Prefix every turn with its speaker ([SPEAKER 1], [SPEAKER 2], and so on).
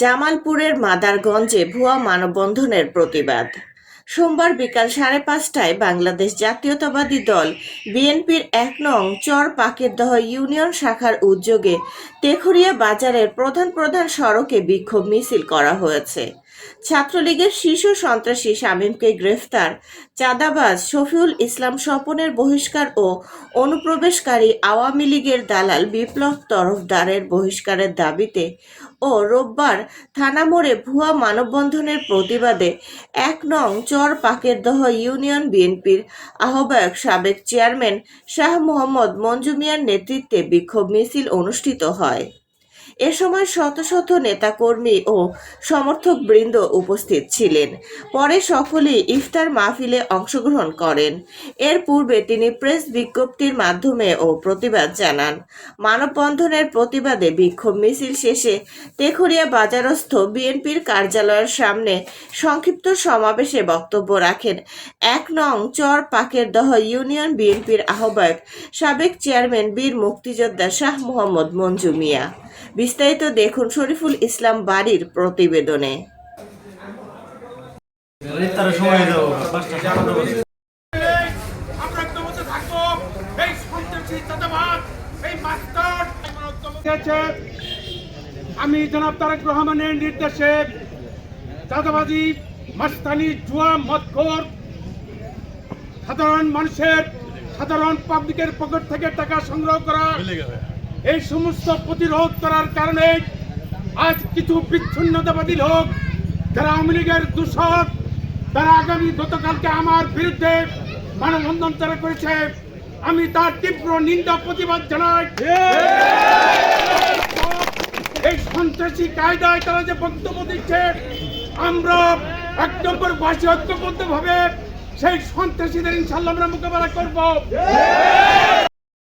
[SPEAKER 1] জামালপুরের মাদারগঞ্জে ভুয়া মানববন্ধনের প্রতিবাদ। সোমবার বিকাল সাড়ে পাঁচটায় বাংলাদেশ জাতীয়তাবাদী দল বিএনপির এক নং চর পাকেরদহ ইউনিয়ন শাখার উদ্যোগে তেখুরিয়া বাজারের প্রধান প্রধান সড়কে বিক্ষোভ মিছিল করা হয়েছে। ছাত্রলীগের শীর্ষ সন্ত্রাসী শামীমকে গ্রেফতার, চাঁদাবাজ শফিউল ইসলাম স্বপনের বহিষ্কার ও অনুপ্রবেশকারী আওয়ামী লীগের দালাল বিপ্লব তরফদারের বহিষ্কারের দাবিতে ও রোববার থানা মোড়ে ভুয়া মানববন্ধনের প্রতিবাদে এক নং চর পাকেরদহ ইউনিয়ন বিএনপির আহ্বায়ক সাবেক চেয়ারম্যান শাহ মোহাম্মদ মঞ্জু মিয়ার নেতৃত্বে বিক্ষোভ মিছিল অনুষ্ঠিত হয়। এ সময় শত শত নেতাকর্মী ও সমর্থক বৃন্দ উপস্থিত ছিলেন। পরে সকলেই ইফতার মাহফিলে অংশগ্রহণ করেন। এর পূর্বে তিনি প্রেস বিজ্ঞপ্তির মাধ্যমে ও প্রতিবাদ জানান। মানববন্ধনের প্রতিবাদে বিক্ষোভ মিছিল শেষে তেখুরিয়া বাজারস্থ বিএনপির কার্যালয়ের সামনে সংক্ষিপ্ত সমাবেশে বক্তব্য রাখেন এক নং চর পাকের দহ ইউনিয়ন বিএনপির আহ্বায়ক সাবেক চেয়ারম্যান বীর মুক্তিযোদ্ধা শাহ মোহাম্মদ মঞ্জু মিয়া। বিস্তারিত দেখুন শরীফুল ইসলাম বাড়ির প্রতিবেদনে।
[SPEAKER 2] আমি জনাব তারেক রহমানের নির্দেশে চাঁদাবাজি মাস্তানি জুয়া মদখোর সাধারণ মানুষের সাধারণ পাবলিকের পকেট থেকে টাকা সংগ্রহ করা এই সমস্ত প্রতিরোধ করার কারণে আজ কিছু বিচ্ছিন্নতাবাদী লোক, যারা আওয়ামী লীগের দূষক, তারা আগামী গতকালকে আমার বিরুদ্ধে মানববন্ধন তারা করেছে। আমি তার তীব্র নিন্দা প্রতিবাদ জানাই। এই সন্ত্রাসী কায়দায় তারা যে বক্তব্য দিচ্ছে, আমরা এক নম্বর বাসী ঐক্যবদ্ধ ভাবে সেই সন্ত্রাসীদের ইনশাল্লাহ আমরা মোকাবেলা করব।